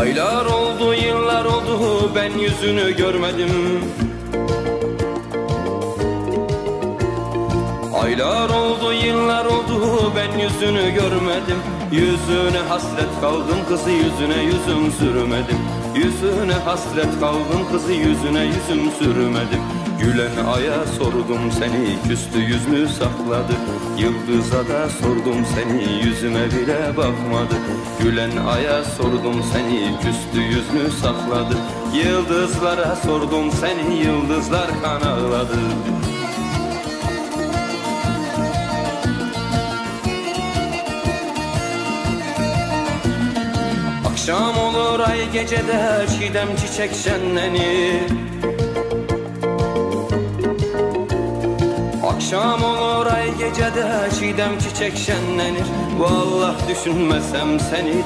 Aylar oldu yıllar oldu ben yüzünü görmedim. Aylar oldu yüzünü görmedim. Yüzüne hasret kaldım kızı yüzüne yüzüm sürmedim. Yüzüne hasret kaldım kızı yüzüne yüzüm sürmedim. Gülen aya sordum seni küstü yüz mü sakladı? Yıldıza da sordum seni yüzüme bile bakmadı. Gülen aya sordum seni küstü yüz mü sakladı? Yıldızlara sordum seni yıldızlar kan ağladı Akşam olur ay gecede çiğdem çiçek şenlenir. Akşam olur ay gecede çiğdem çiçek şenlenir. Vallahi düşünmesem seni